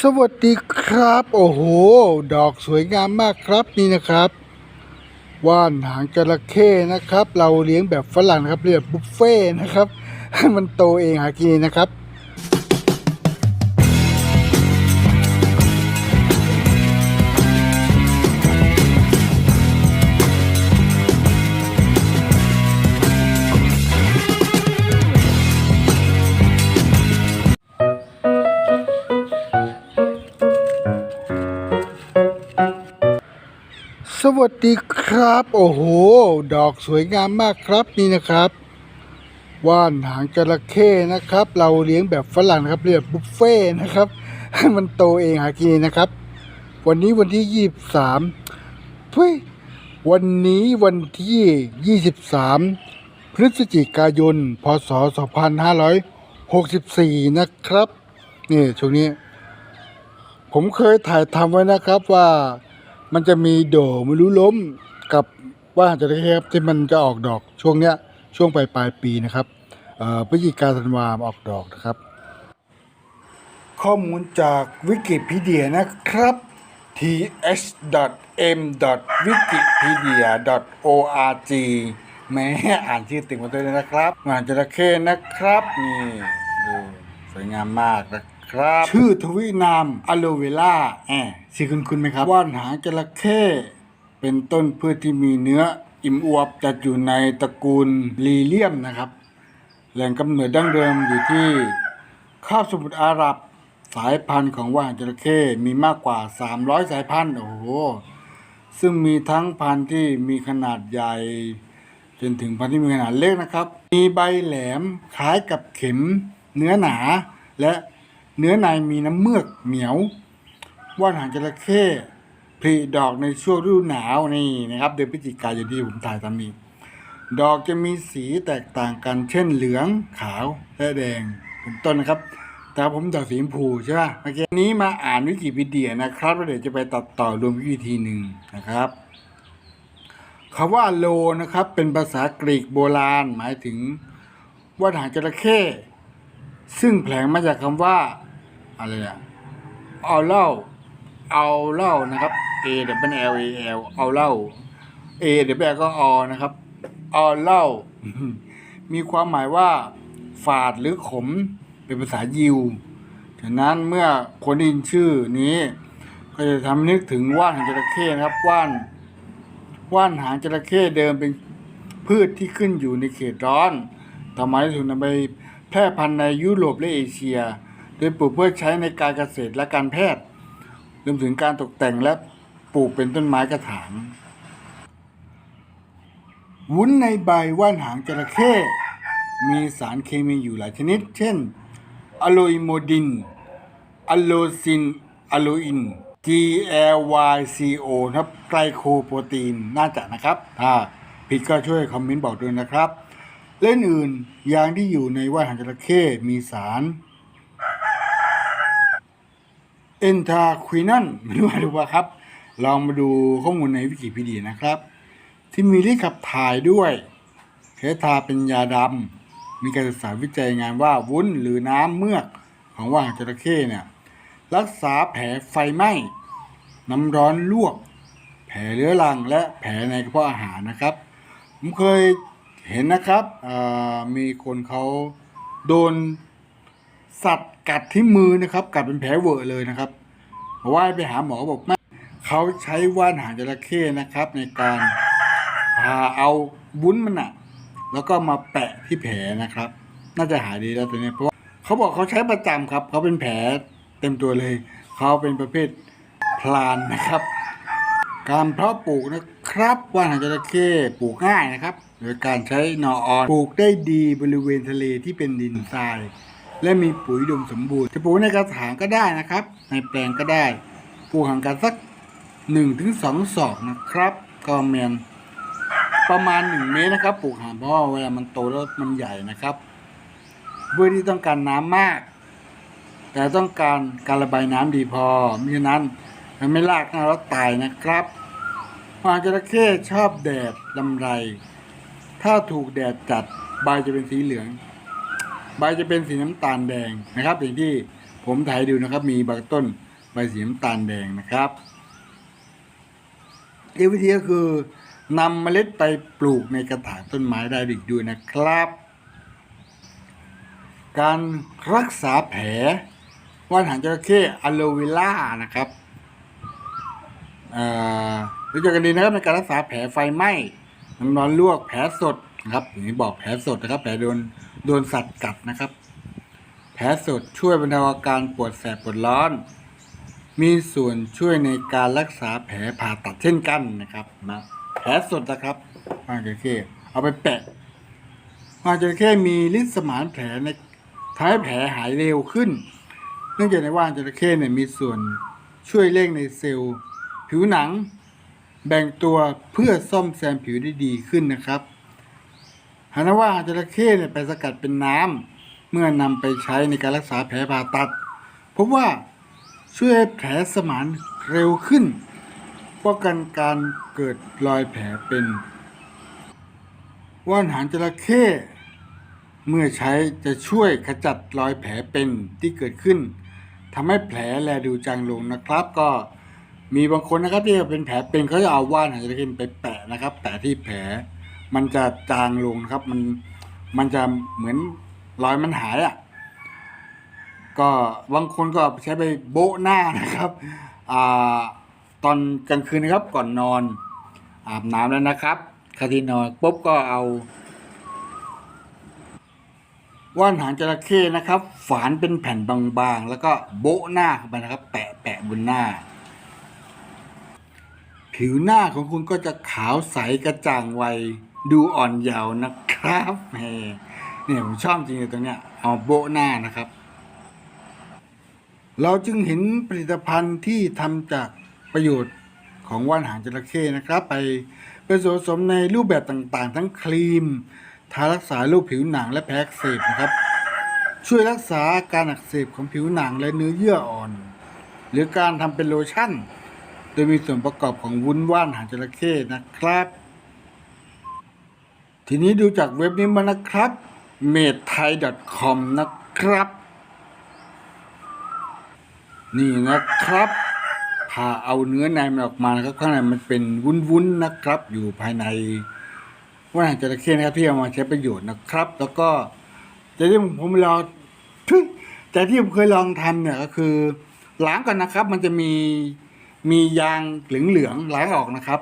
สวัสดีครับ โอ้โห ดอกสวยงามมากครับนี่นะครับ ว่านหางจระเข้นะครับ เราเลี้ยงแบบฝรั่งนะครับเรียกบุฟเฟ่นะครับ มันโตเองหากินนะครับ วัสดีครับ โอ้โห ดอกสวยงามมากครับนี่นะครับ ว่านหางจระเข้นะครับ เราเลี้ยงแบบฝรั่งครับเรียกบุฟเฟ่นะครับให้มันโตเองหากินนะครับ วันนี้วันที่ยี่สามเฮ้ยวันนี้วันที่ยี่สิบสามพฤศจิกายน พศสองพันห้าร้อยหกสิบสี่นะครับ นี่ช่วงนี้ ผมเคยถ่ายทำไว้นะครับว่า มันจะมีโดไม่รู้ล้มกับว่านจระเข้ครับที่มันจะออกดอกช่วงเนี้ยช่วงปลายปลายปีนะครับพฤศจิกาธันวาออกดอกนะครับ ข้อมูลจากวิกิพีเดียนะครับ th.m.wikipedia.org แม้อ่านชื่อติ่งมาด้วยนะครับงานจระเข้นะครับ นี่ดูสวยงามมากนะ ครับ ชื่อทวินามอะโลเวล่าแอบชื่อคุณคุณไหมครับว่านหางจระเข้เป็นต้นพืชที่มีเนื้ออิ่มอวบจัดอยู่ในตระกูลลีเลียมนะครับ แหล่งกำเนิดดั้งเดิมอยู่ที่คาบสมุทรอาหรับ สายพันธุ์ของว่านจระเข้มีมากกว่า 300 สายพันธุ์โอ้โหซึ่งมีทั้งพันธุ์ที่มีขนาดใหญ่จนถึงพันธุ์ที่มีขนาดเล็กนะครับ มีใบแหลมคล้ายกับเข็มเนื้อหนาและ เนื้อในมีน้ำเมือกเหนียว ว่านหางจระเข้ผลิดอกในช่วงฤดูหนาวนี่นะครับ เดือนพฤศจิกายนที่ผมถ่ายทำนี้ดอกจะมีสีแตกต่างกันเช่นเหลืองขาวและแดงเป็นต้นนะครับ แต่ผมดอกสีชมพูใช่ป่ะเมื่อกี้นี้มาอ่านวิกิพีเดียนะครับแล้วเดี๋ยวจะไปตัดต่อรวมวิธีหนึ่งนะครับคำว่าโลนะครับ เป็นภาษากรีกโบราณหมายถึงว่าหางจระเข้ซึ่งแผลงมาจากคำว่า อะไรอะเอาเล่าเอาเล่านะครับ A W L A L เอาเล่า A W L ก็อนะครับเอาเล่า มีความหมายว่า ฝาดหรือขมเป็นภาษายิวฉะนั้นเมื่อคนได้ยินชื่อนี้ ก็จะทำนึกถึงว่านหางจระเข้นะครับว่านว่านหางจระเข้เดิมเป็นพืชที่ขึ้นอยู่ในเขตร้อนทำไมถึงนำไปแพร่พันธุ์ในยุโรปและเอเชีย โดยปลูกเพื่อใช้ในการเกษตรและการแพทย์รวมถึงการตกแต่งและปลูกเป็นต้นไม้กระถางวุ้นในใบว่านหางจระเข้มีสารเคมีอยู่หลายชนิด เช่น อะโลอิโมดิน อะโลซิน อะโลอิน GLYCO ครับไกลโคโปรตีนน่าจะนะครับ ถ้าผิดก็ช่วยคอมเมนต์บอกด้วยนะครับ เล่นอื่นยางที่อยู่ในว่านหางจระเข้มีสาร เอนทาควินันไม่รู้ว่าดูว่าครับ ลองมาดูข้อมูลในวิกิพีเดียนะครับ ที่มีฤทธิ์ขับถ่ายด้วยใช้ทาเป็นยาดำมีการศึกษาวิจัยงานว่าวุ้นหรือน้ำเมือกของว่านหางจระเข้เนี่ยรักษาแผลไฟไหม้ น้ำร้อนลวก แผลเรื้อรังและแผลในกระเพาะอาหารนะครับ ผมเคยเห็นนะครับมีคนเขาโดนสัตว์ กัดที่มือนะครับ กัดเป็นแผลเวอะเลยนะครับว่าให้ไปหาหมอบอกไม่เขาใช้ว่านหางจระเข้นะครับ ในการพาเอาบุ้นมันอะแล้วก็มาแปะที่แผลนะครับ น่าจะหายดีแล้วตัวนี้เพราะว่าเขาบอกเขาใช้ประจำครับเขาเป็นแผลเต็มตัวเลย เขาเป็นประเภทพลานนะครับ การเพาะปลูกนะครับว่านหางจระเข้ปลูกง่ายนะครับ โดยการใช้หนอออนปลูกได้ดีบริเวณทะเลที่เป็นดินทราย และมีปุ๋ยอุดมสมบูรณ์จะปลูกในกระถางก็ได้นะครับ ในแปลงก็ได้ปลูกห่างกันสัก1นถึงสศอกนะครับ ก็เมียนประมาณ 1 เมตรนะครับปลูกห่างเพราะว่าเวลามันโตแล้วมันใหญ่นะครับเพื่อที่ต้องการน้ำมาก แต่ต้องการการระบายน้ำดีพอมิฉะนั้นมันไม่ลากหน้าแล้วตายนะครับหางจระเข้ชอบแดดลำไร ถ้าถูกแดดจัดใบจะเป็นสีเหลือง ใบจะเป็นสีน้ำตาลแดงนะครับอย่างที่ผมถ่ายดูนะครับ มีบางต้นใบสีน้ำตาลแดงนะครับอีกวิธีก็คือนำเมล็ดไปปลูกในกระถางต้นไม้ได้อีกด้วยนะครับ การรักษาแผลว่านหางจระเข้อะโลเวล่านะครับอ่อรู้จักกันดีนะครับในการรักษาแผลไฟไหม้น้ำร้อนลวกแผลสดนะครับอย่างนี้บอกแผลสดนะครับ แผลโดน โดนสัตว์กัดนะครับ แผลสดช่วยบรรเทาอาการปวดแสบปวดร้อน มีส่วนช่วยในการรักษาแผลผ่าตัดเช่นกันนะครับนะแผลสดนะครับว่านจระเข้เอาไปแปะว่านจระเข้มีฤทธิ์สมานแผลในทำให้แผลหายเร็วขึ้น เนื่องจากในว่านจระเข้เนี่ยมีส่วนช่วยเร่งในเซลล์ผิวหนัง แบ่งตัวเพื่อซ่อมแซมผิวได้ดีขึ้นนะครับ หากว่าจระเข้เนี่ยไปสกัดเป็นน้ำเมื่อนำไปใช้ในการรักษาแผลผ่าตัดพบว่าช่วยแผลสมานเร็วขึ้นป้องกันการเกิดรอยแผลเป็นว่านหางจระเข้เมื่อใช้จะช่วยขจัดรอยแผลเป็นที่เกิดขึ้นทำให้แผลแลดูจางลงนะครับ ก็มีบางคนนะครับที่เป็นแผลเป็นเขาจะเอาว่านหางจระเข้ไปแปะนะครับ แปะที่แผล มันจะจางลงนะครับ มันมันจะเหมือนรอยมันหายอะ ก็บางคนก็ใช้ไปโบะหน้านะครับอ่าตอนกลางคืนนะครับก่อนนอนอาบน้ำแล้วนะครับคาทีนอนปุ๊บก็เอา ว่านหางจระเข้นะครับ ฝานเป็นแผ่นบางๆ แล้วก็โบะหน้าเข้าไปนะครับ แปะแปะบนหน้า ผิวหน้าของคุณก็จะขาวใสกระจ่างไว ดูอ่อนเยาว์นะครับแหมเนี่ยผมชอบจริงเลยตรงเนี้ยเอาโบหน้านะครับ เราจึงเห็นผลิตภัณฑ์ที่ทำจากประโยชน์ของว่านหางจระเข้นะครับ ไปเป็นส่วนผสมในรูปแบบต่างๆ ทั้งครีม ทารักษาโรคผิวหนังและแผลอักเสบนะครับ ช่วยรักษาอาการอักเสบของผิวหนังและเนื้อเยื่ออ่อน หรือการทำเป็นโลชั่น โดยมีส่วนประกอบของวุ้นว่านหางจระเข้นะครับ ทีนี้ดูจากเว็บนี้มานะครับ m a d e t h a i c o m นะครับ นี่นะครับผ่าเอาเนื้อในมันออกมานะครับข้างในมันเป็นวุ้นๆนะครับ อยู่ภายในว่านหางจระเข้นะครับที่เอามาใช้ประโยชน์นะครับ แล้วก็แต่ที่ผมลองแต่ที่ผมเคยลองทำเนี่ยก็คือล้างก่อนนะครับ มันจะมีมียางเหลืองๆล้างออกนะครับ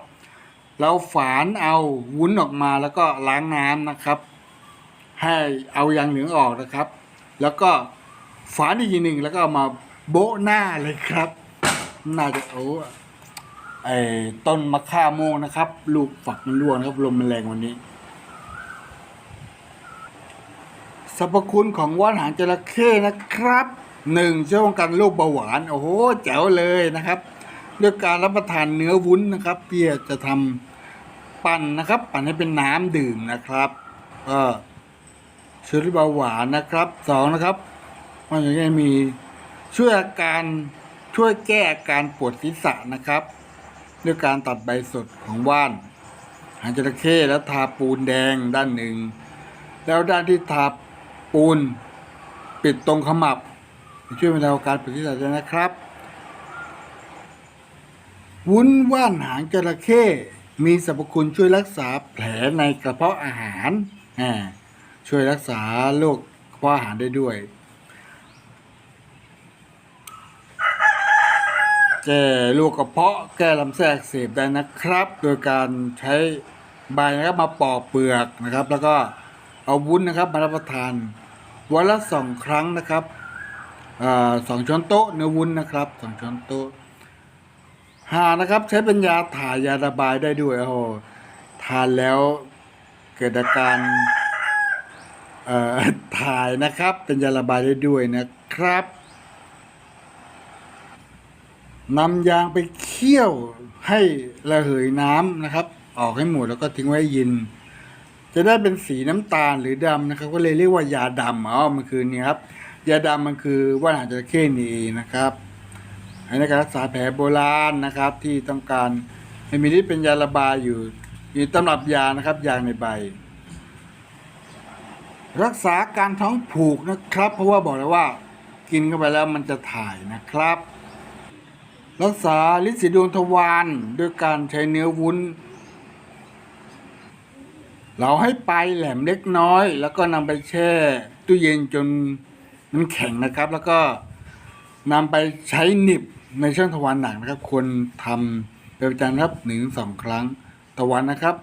เราฝานเอาวุ้นออกมาแล้วก็ล้างน้ำนะครับ ให้เอายางเหลืองออกนะครับ แล้วก็ฝานอีกทีหนึ่งแล้วก็มาโบะหน้าเลยครับ น่าจะโอ้ไอ้ต้นมะข่าโมงนะครับ ลูกฝักมันร่วงนะครับลมมันแรงวันนี้สรรพคุณของว่านหางจระเข้นะครับหนึ่งช่วยป้องกันโรคเบาหวาน โอ้โหแจ๋วเลยนะครับ ด้วยการรับประทานเนื้อวุ้นนะครับ เพื่อจะทำ ปั่นนะครับ ปั่นให้เป็นน้ำดื่มนะครับก็ช่วยลดเบาหวานนะครับสองนะครับว่านหางจะมีช่วยอาการช่วยแก้อาการปวดศีรษะนะครับ ด้วยการตัดใบสดของว่านหางจระเข้แล้วทาปูนแดงด้านหนึ่ง แล้วด้านที่ทาปูนปิดตรงขมับ ช่วยบรรเทาอาการปวดศีรษะนะครับ วุ้นว่านหางจระเข้ มีสรรพคุณช่วยรักษาแผลในกระเพาะอาหารอ่าช่วยรักษาโรคกระเพาะอาหารได้ด้วย แก้โรคกระเพาะแก้ลำไส้อักเสบได้นะครับ โดยการใช้ใบนะครับมาปอกเปลือกนะครับ แล้วก็เอาวุ้นนะครับมารับประทานวันละสองครั้งนะครับอสองช้อนโต๊ะเนื้อวุ้นนะครับสองช้อนโต๊ะ หานะครับ ใช้เป็นยาถ่ายยาระบายได้ด้วยโอ้โหทานแล้วเกิดอาการเอ่อถ่ายนะครับ เป็นยาระบายได้ด้วยนะครับนำยางไปเคี่ยวให้ระเหยน้ำนะครับ ออกให้หมดแล้วก็ทิ้งไว้เยินจะได้เป็นสีน้ำตาลหรือดำนะครับ ก็เลยเรียกว่ายาดำอ๋อมันคือนี่ครับ ยาดำมันคือว่านหางจระเข้นี่นะครับ ในการรักษาแผลโบราณนะครับ ที่ต้องการให้มีฤทธิ์เป็นยาระบายอยู่อยู่ตำรับยานะครับยางในใบ รักษาการท้องผูกนะครับ เพราะว่าบอกเลยว่า กินเข้าไปแล้วมันจะถ่ายนะครับ รักษาลินสีดวงทวารด้วยการใช้เนื้อวุ้น เราให้ไปแหลมเล็กน้อย แล้วก็นำไปแช่ตู้เย็นจนมันแข็งนะครับ แล้วก็ นำไปใช้หนิบในช่องทวารหนักนะครับ ควรทำเป็นประจำครับหนึ่งสองครั้งต่อวันนะครับ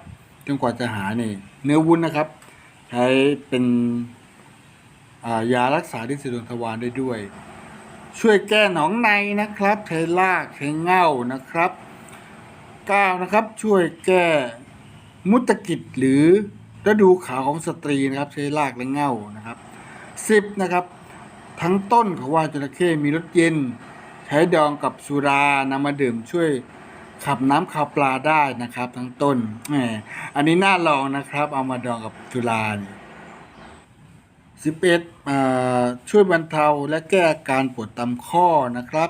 จนกว่าจะหายนี่เนื้อวุ้นนะครับ ใช้เป็นายารักษาลิ้นสีดวงทวารได้ด้วย ช่วยแก้หนองในนะครับ ใช้รากใช้เง่านะครับก้าวนะครับช่วยแก้มุตตกิจหรือฤดูขาวของสตรีนะครับ ใช้รากและเง่านะครับสิบนะครับ ทั้งต้นของว่าจระเข้มีรสเย็น ใช้ดองกับสุรานำมาดื่มช่วยขับน้ำขับปลาได้นะครับ ทั้งต้นแหมอันนี้น่าลองนะครับ เอามาดองกับสุราเนี่ยสิบเอ็ดช่วยบรรเทาและแก้อาการปวดตามข้อนะครับ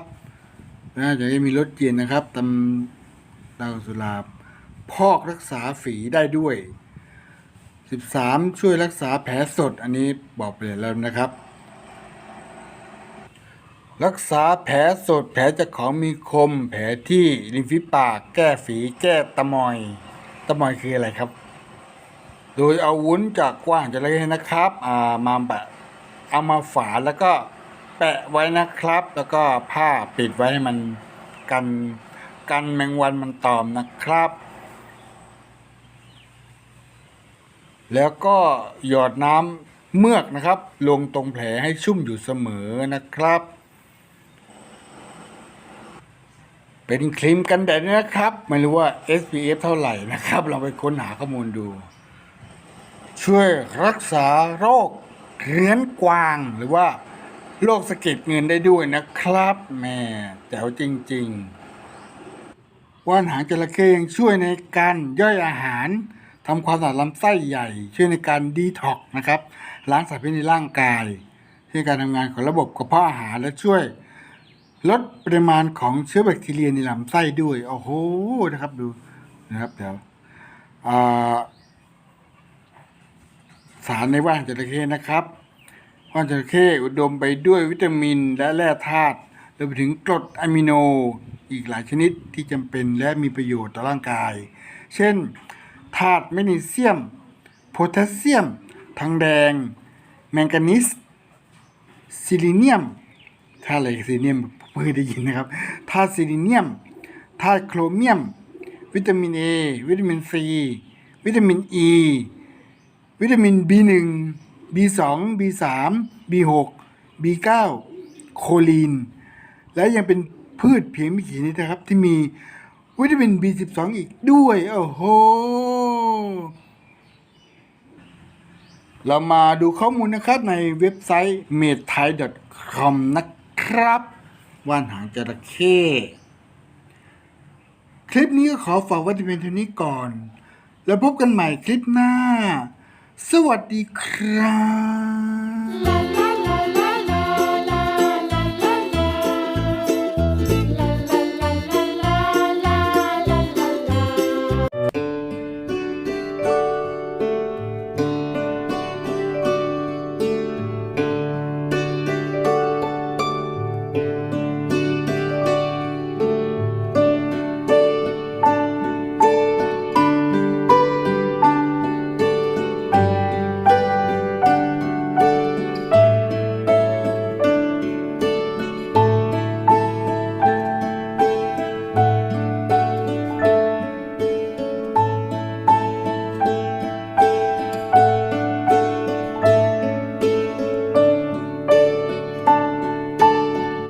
นะจะได้มีรสเย็นนะครับตำดาวสุราพอกรักษาฝีได้ด้วยสิบสามช่วยรักษาแผลสดอันนี้บอกไปแล้วนะครับ รักษาแผลสดแผลจากของมีคม แผลที่ริมฝีปาก แก้ฝีแก้ตะมอย ตะมอยคืออะไรครับ โดยเอาวุ้นจากกว้างจะเลยนะครับอ่ามาแบบเอามาฝาแล้วก็แปะไว้นะครับ แล้วก็ผ้าปิดไว้ให้มันกันกันแมงวันมันตอมนะครับ แล้วก็หยอดน้ำเมือกนะครับ ลงตรงแผลให้ชุ่มอยู่เสมอนะครับ เป็นครีมกันแดดนะครับ ไม่รู้ว่า SPF เท่าไหร่นะครับ เราไปค้นหาข้อมูลดู ช่วยรักษาโรคเรื้อนกวางหรือว่าโรคสะเก็ดเงินได้ด้วยนะครับแม่แจ๋วจริง ๆ ว่านหางจระเข้ยังช่วยในการย่อยอาหารทำความสะอาดลำไส้ใหญ่ ช่วยในการดีท็อกนะครับล้างสารพิษในร่างกายช่วยการทำงานของระบบกระเพาะอาหารและช่วย ลดปริมาณของเชื้อแบคทีเรียในลำไส้ด้วย โอ้โหนะครับดูนะครับเดี๋ยวสารในว่านจระเข้นะครับว่านจระเข้อุดมไปด้วยวิตามินและแร่ธาตุรวมไปถึงกรดอะมิโนอีกหลายชนิดที่จำเป็นและมีประโยชน์ต่อร่างกาย เช่นธาตุแมกนีเซียม โพแทสเซียมทางแดง แมงกานีสซิลิเนียมธาตุอะไรซิลิเนียม พิ่งได้ยินนะครับธาตุซิลิเนียมธาตุโครเมียม วิตามินเอวิตามินซีวิตามินอีวิตามิน B1 B2 B3 B6 B9 โคลีน และยังเป็นพืชเพียงไม่กี่ชนิดนะครับ ที่มีวิตามิน B12 อีกด้วย โอ้โห เรามาดูข้อมูลนะครับในเว็บไซต์ m a d t h a i c o m นะครับ ว่านหางจระเข้คลิปนี้ก็ขอฝากไว้ที่เพียงเท่านี้ก่อน แล้วพบกันใหม่คลิปหน้า สวัสดีครับ